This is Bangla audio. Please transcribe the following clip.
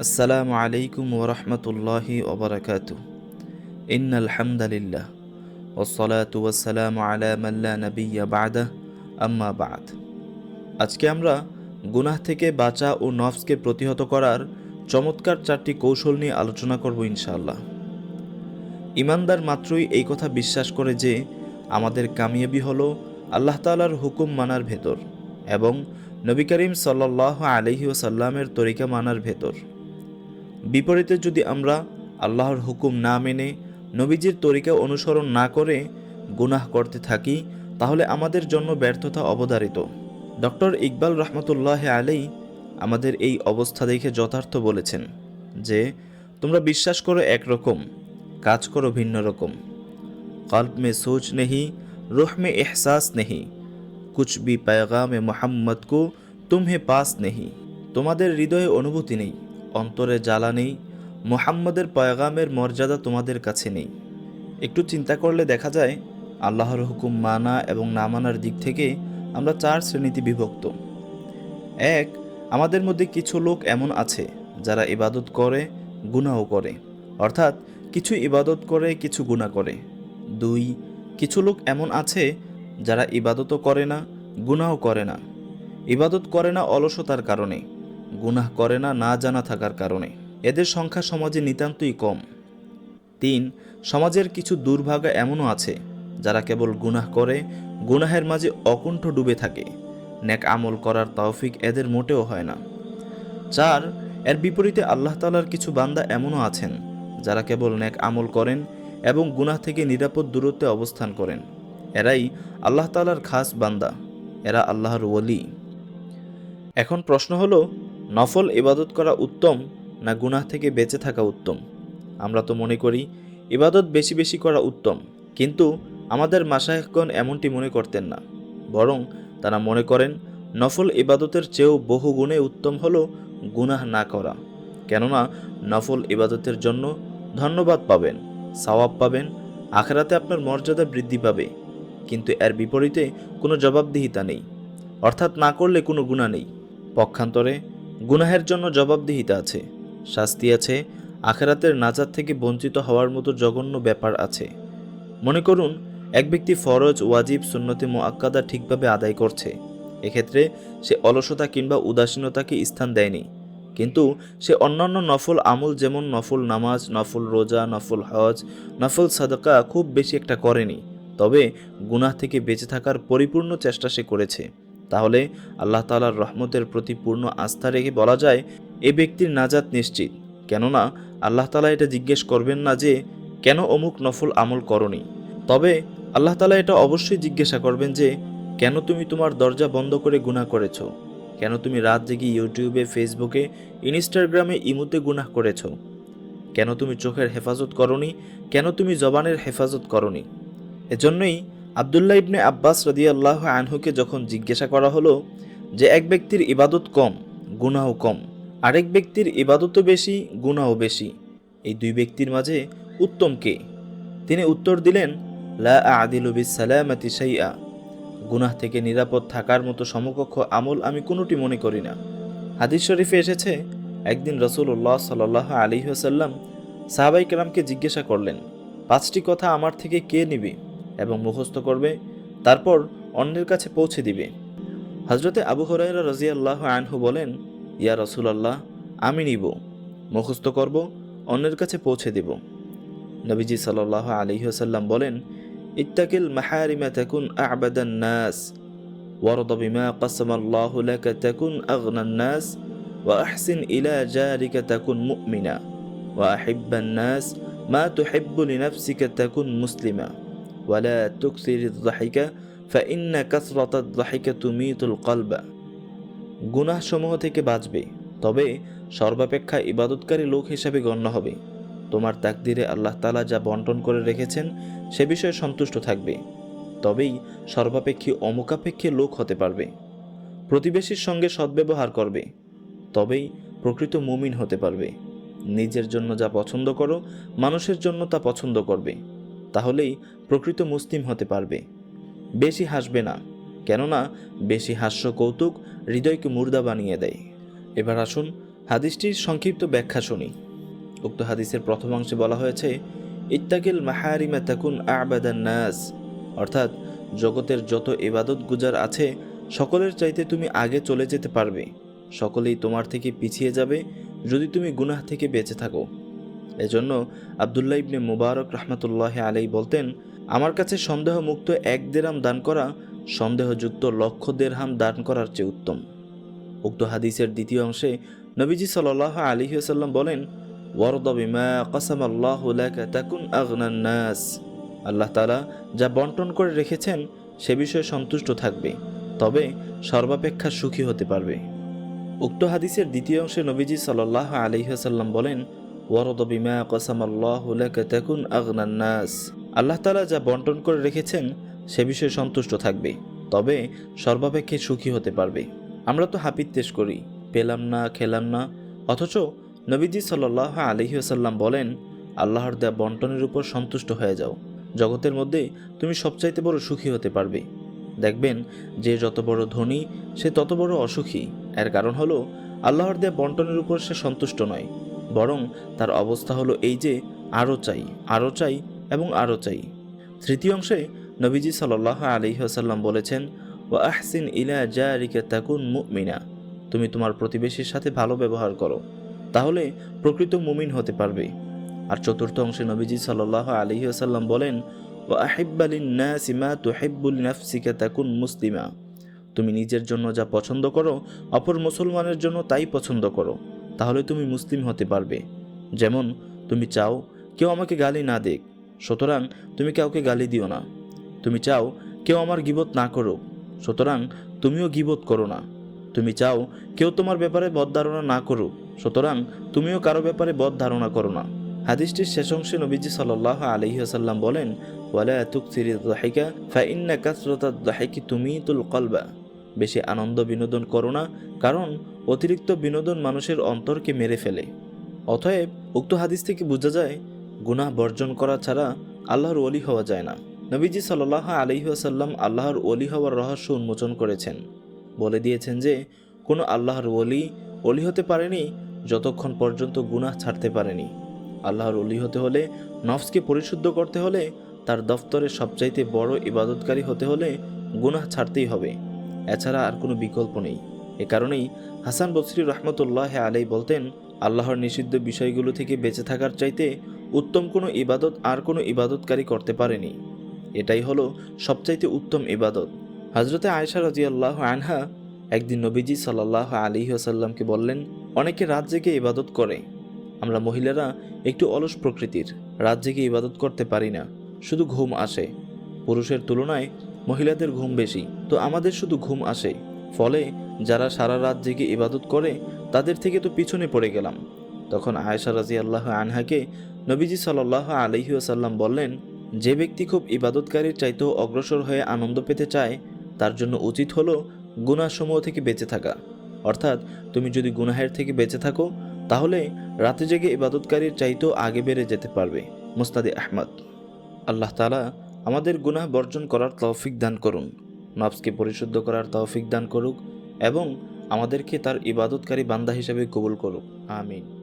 আসসালামু আলাইকুম ওরহমতুল্লাহি ওবরাকাত ইন আলহামদুলিল্লাহ ওসলাতু ওয়াসসালামু আলা মাল্লা নবিয়্যা বাদা আম্মা বাদ। আজকে আমরা গুনাহ থেকে বাঁচা ও নফসকে প্রতিহত করার চমৎকার চারটি কৌশল নিয়ে আলোচনা করব ইনশাআল্লাহ। ইমানদার মাত্রই এই কথা বিশ্বাস করে যে আমাদের কামিয়াবি হলো আল্লাহ তাআলার হুকুম মানার ভেতর এবং নবী করিম সাল্লাহ আলহি ওসাল্লামের তরিকা মানার ভেতর। বিপরীতে যদি আমরা আল্লাহর হুকুম না মেনে নবীজির তরিকা অনুসরণ না করে গুনাহ করতে থাকি, তাহলে আমাদের জন্য ব্যর্থতা অবধারিত। ডক্টর ইকবাল রহমতুল্লাহ আলেই আমাদের এই অবস্থা দেখে যথার্থ বলেছেন যে, তোমরা বিশ্বাস করো একরকম কাজ করো ভিন্ন রকম। কল্প মে সোচ নেহি রুহ মে এহসাস নেহি। কুছ বি পায়গামে মোহাম্মদ কো তুমহে পাস নেহি। তোমাদের হৃদয়ে অনুভূতি নেই। অন্তরে জ্বালা নেই, মোহাম্মদের পয়গামের মর্যাদা তোমাদের কাছে নেই। একটু চিন্তা করলে দেখা যায়, আল্লাহর হুকুম মানা এবং না মানার দিক থেকে আমরা চার শ্রেণীতে বিভক্ত। এক, আমাদের মধ্যে কিছু লোক এমন আছে, যারা ইবাদত করে গুনাও করে। অর্থাৎ, কিছু ইবাদত করে, কিছু গুনাহ করে। দুই, কিছু লোক এমন আছে, যারা ইবাদতও করে না, গুনাহও করে না। ইবাদত করে না অলসতার কারণে। গুনাহ করে না না জানা থাকার কারণে। এদের সংখ্যা সমাজে নিতান্তই কম। তিন, সমাজের কিছু দুর্ভাগা এমনও আছে, যারা কেবল গুনাহ করে, গুনাহের মাঝে অকুণ্ঠ ডুবে থাকে। ন্যাক আমল করার তৌফিক এদের মোটেও হয় না। চার, এর বিপরীতে আল্লাহ তালার কিছু বান্দা এমনও আছেন, যারা কেবল ন্যাক আমল করেন এবং গুনাহ থেকে নিরাপদ দূরত্বে অবস্থান করেন। এরাই আল্লাহ তালার খাস বান্দা, এরা আল্লাহর ওলি এখন প্রশ্ন হলো নফল ইবাদত করা উত্তম না গুনাহ থেকে বেঁচে থাকা উত্তম? আমরা তো মনে করি, ইবাদত বেশি বেশি করা উত্তম, কিন্তু আমাদের মাসায়কগণ এমনটি মনে করতেন না। বরং তারা মনে করেন, নফল ইবাদতের চেয়েও বহু গুণে উত্তম হলো গুনাহ না করা। কেননা, নফল ইবাদতের জন্য ধন্যবাদ পাবেন, সওয়াব পাবেন, আখেরাতে আপনার মর্যাদা বৃদ্ধি পাবে। কিন্তু এর বিপরীতে কোনো জবাবদিহিতা নেই। অর্থাৎ না করলে কোনো গুণা নেই। পক্ষান্তরে গুনাহের জন্য জবাবদিহিতা আছে, শাস্তি আছে, আখেরাতের নাজাত থেকে বঞ্চিত হওয়ার মতো জঘন্য ব্যাপার আছে। মনে করুন, এক ব্যক্তি ফরজ, ওয়াজিব, সুন্নতি মোয়াক্কাদা ঠিকভাবে আদায় করছে। এক্ষেত্রে সে অলসতা কিংবা উদাসীনতাকে স্থান দেয়নি। কিন্তু সে অন্যান্য নফল আমল যেমন নফল নামাজ, নফল রোজা, নফল হজ, নফল সাদকা খুব বেশি একটা করেনি। তবে গুনাহ থেকে বেঁচে থাকার পরিপূর্ণ চেষ্টা সে করেছে। তাহলে আল্লাহ তালার রহমতের প্রতি পূর্ণ আস্থা রেখে বলা যায়, এ ব্যক্তির নাজাত নিশ্চিত। কেননা আল্লাহ তালা এটা জিজ্ঞেস করবেন না যে, কেন অমুক নফল আমল করনি? তবে আল্লাহ তালা এটা অবশ্যই জিজ্ঞাসা করবেন যে, কেন তুমি তোমার দরজা বন্ধ করে গুনাহ করেছ? কেন তুমি রাত জেগে ইউটিউবে, ফেসবুকে, ইনস্টাগ্রামে ইমুতে গুনাহ করেছ? কেন তুমি চোখের হেফাজত করনি? কেন তুমি জবানের হেফাজত করনি? এজন্যই আবদুল্লাহ ইবনে আব্বাস রদিয়াল্লাহ আনহুকে যখন জিজ্ঞাসা করা হলো যে এক ব্যক্তির ইবাদত কম গুনাহ কম, আরেক ব্যক্তির ইবাদতও বেশি গুনাহ বেশি, এই দুই ব্যক্তির মাঝে উত্তম কে? তিনি উত্তর দিলেন, লা আদিলু বিসালামাতি শাইআ। গুনাহ থেকে নিরাপদ থাকার মতো সমকক্ষ আমল আমি কোনোটি মনে করি না। হাদিস শরীফে এসেছে, একদিন রসুল্লাহ সাল আলী হাসাল্লাম সাহাবাই কেরামকে জিজ্ঞাসা করলেন, পাঁচটি কথা আমার থেকে কে নিবে? এবং মুখস্থ করবে, তারপর অন্যের কাছে পৌঁছে দিবে। হজরতে আবু হরাইরা রাজিয়াল্লাহ আনহু বলেন, ইয়া রসুলাল্লাহ, আমি নিব। মুখস্থ করব, অন্যের কাছে পৌঁছে দেব। নবীজি সাল্লাহ আলহিহসাল্লাম বলেন, ইত্তাকিল তাকুন নাস তাকুন ওয়া নাস, মা তাকুন মুসলিমা। ওয়ালা তুকসির জাহিকা ফা ইন্না কাসরত জাহিকা তুমি তুল কলবা থেকে বাঁচবে, তবে সর্বাপেক্ষা ইবাদতকারী লোক হিসাবে গণ্য হবে। তোমার তাকদিরে আল্লাহ তালা যা বন্টন করে রেখেছেন, সে বিষয়ে সন্তুষ্ট থাকবে, তবেই সর্বাপেক্ষী অমুকাপেক্ষী লোক হতে পারবে। প্রতিবেশীর সঙ্গে সদ্ব্যবহার করবে, তবেই প্রকৃত মুমিন হতে পারবে। নিজের জন্য যা পছন্দ করো, মানুষের জন্য তা পছন্দ করবে। তাহলেই প্রকৃত মুসলিম হতে পারবে। বেশি হাসবে না, কেননা বেশি হাস্য কৌতুক হৃদয়কে মুর্দা বানিয়ে দেয়। এবার আসুন হাদিসটির সংক্ষিপ্ত ব্যাখ্যা শুনি। উক্ত হাদিসের প্রথম অংশে বলা হয়েছে, ইত্তাকিল মাহারিমা তাকুন আবাদান নাস অর্থাৎ জগতের যত ইবাদত গুজার আছে, সকলের চাইতে তুমি আগে চলে যেতে পারবে। সকলেই তোমার থেকে পিছিয়ে যাবে যদি তুমি গুনাহ থেকে বেঁচে থাকো। এজন্য আবদুল্লাহ ইবনে মুবারক রহমতুল্লাহ আলাই বলতেন, আমার কাছে সন্দেহ মুক্ত এক দেরাম দান করা সন্দেহযুক্ত লক্ষ দেড়হাম দান করার চেয়ে উত্তম। উক্ত হাদিসের দ্বিতীয় অংশে নবীজি সাল্লাহ আলিহাসাল্লাম বলেন আল্লাহ আল্লাহ তালা যা বন্টন করে রেখেছেন, সে বিষয়ে সন্তুষ্ট থাকবে, তবে সর্বাপেক্ষা সুখী হতে পারবে। উক্ত হাদিসের দ্বিতীয় অংশে নবীজি সাল্লাহ আলিহাসাল্লাম বলেন ওয়ারদ বিমা কাসাম আল্লাহ তাকুন আগনান নাস। আল্লাহ তালা যা বন্টন করে রেখেছেন, সে বিষয়ে সন্তুষ্ট থাকবে, তবে সর্বাপেক্ষে সুখী হতে পারবে। আমরা তো হাপিত্তেশ করি, পেলাম না, খেলাম না, অথচ নবীজি সাল্লাহ আলহিহাসাল্লাম বলেন, আল্লাহর দেয়া বন্টনের উপর সন্তুষ্ট হয়ে যাও। জগতের মধ্যে তুমি সবচাইতে বড় সুখী হতে পারবে। দেখবেন যে যত বড় ধনী, সে তত বড় অসুখী। এর কারণ হলো, আল্লাহর দেয়া বন্টনের উপর সে সন্তুষ্ট নয়। বরং তার অবস্থা হলো এই যে, আরও চাই আরও চাই এবং আরও চাই। তৃতীয় অংশে নবীজি সাল্লাহ আলহিহাসাল্লাম বলেছেন ও আহসিন ইলা জারিকা তাকুন মুমিনা। তুমি তোমার প্রতিবেশীর সাথে ভালো ব্যবহার করো, তাহলে প্রকৃত মুমিন হতে পারবে। আর চতুর্থ অংশে নবীজি সাল্লাহ আলহিহাসাল্লাম বলেন ও আহিব্বালিন নাসিমা তুহিব্বুল নাফসিকা তাকুন মুসলিমা। তুমি নিজের জন্য যা পছন্দ করো, অপর মুসলমানের জন্য তাই পছন্দ করো। তাহলে তুমি মুসলিম হতে পারবে। যেমন, তুমি চাও কেউ আমাকে গালি না দেখ সুতরাং তুমি কাউকে গালি দিও না। তুমি চাও কেউ আমার গিবত না করো সুতরাং তুমিও গিবত করো না। তুমি চাও কেউ তোমার ব্যাপারে বদ ধারণা না করুক, সুতরাং তুমিও কারও ব্যাপারে বদ ধারণা করো না। হাদিসটির শেষ অংশে নবীজি সাল্লাহ আলহিহাসাল্লাম বলেন, ওয়ালা তুমি তুল কলবা। বেশি আনন্দ বিনোদন করো না, কারণ অতিরিক্ত বিনোদন মানুষের অন্তরকে মেরে ফেলে। অতএব উক্ত হাদিস থেকে বোঝা যায়, গুনাহ বর্জন করা ছাড়া আল্লাহর ওলি হওয়া যায় না। নবীজি সাল্লাহ আলহিহাসাল্লাম আল্লাহর ওলি হওয়ার রহস্য উন্মোচন করেছেন। বলে দিয়েছেন যে, কোনো আল্লাহর ওলি অলি হতে পারেনি যতক্ষণ পর্যন্ত গুনাহ ছাড়তে পারেনি। আল্লাহর অলি হতে হলে, নফসকে পরিশুদ্ধ করতে হলে, তার দফতরে সবচাইতে বড় ইবাদতকারী হতে হলে গুনাহ ছাড়তেই হবে। এছাড়া আর কোনো বিকল্প নেই। এ কারণেই হাসান বসরি রহমতুল্লাহ আলাই বলতেন, আল্লাহর নিষিদ্ধ বিষয়গুলো থেকে বেঁচে থাকার চাইতে উত্তম কোনো ইবাদত আর কোনো ইবাদতকারী করতে পারেনি। এটাই হলো সবচাইতে উত্তম ইবাদত। হজরতে আয়সা রাজিয়াল্লাহ আনহা একদিন নবীজি সাল্লাহ আলী আসাল্লামকে বললেন, অনেকে রাত জেগে ইবাদত করে। আমরা মহিলারা একটু অলস প্রকৃতির। রাত জেগে ইবাদত করতে পারি না। শুধু ঘুম আসে। পুরুষের তুলনায় মহিলাদের ঘুম বেশি। তো আমাদের শুধু ঘুম আসে। ফলে যারা সারা রাত জেগে ইবাদত করে, তাদের থেকে তো পিছনে পড়ে গেলাম। তখন আয়েশা রাজি আল্লাহ আনহাকে নবীজি সাল্লাহ আলহি আসাল্লাম বললেন, যে ব্যক্তি খুব ইবাদতকারীর চাইতেও অগ্রসর হয়ে আনন্দ পেতে চায়, তার জন্য উচিত হলো গুনাসমূহ থেকে বেঁচে থাকা। অর্থাৎ তুমি যদি গুনাহের থেকে বেঁচে থাকো, তাহলে রাতে জেগে ইবাদতকারীর চাইতেও আগে বেড়ে যেতে পারবে। মুস্তাদি আহমদ। আল্লাহ তালা আমাদের গুনাহ বর্জন করার তৌফিক দান করুন। নফসকে পরিশুদ্ধ করার তৌফিক দান করুক। এবং আমাদেরকে তার ইবাদতকারী বান্দা হিসাবে কবুল করুক। আমিন।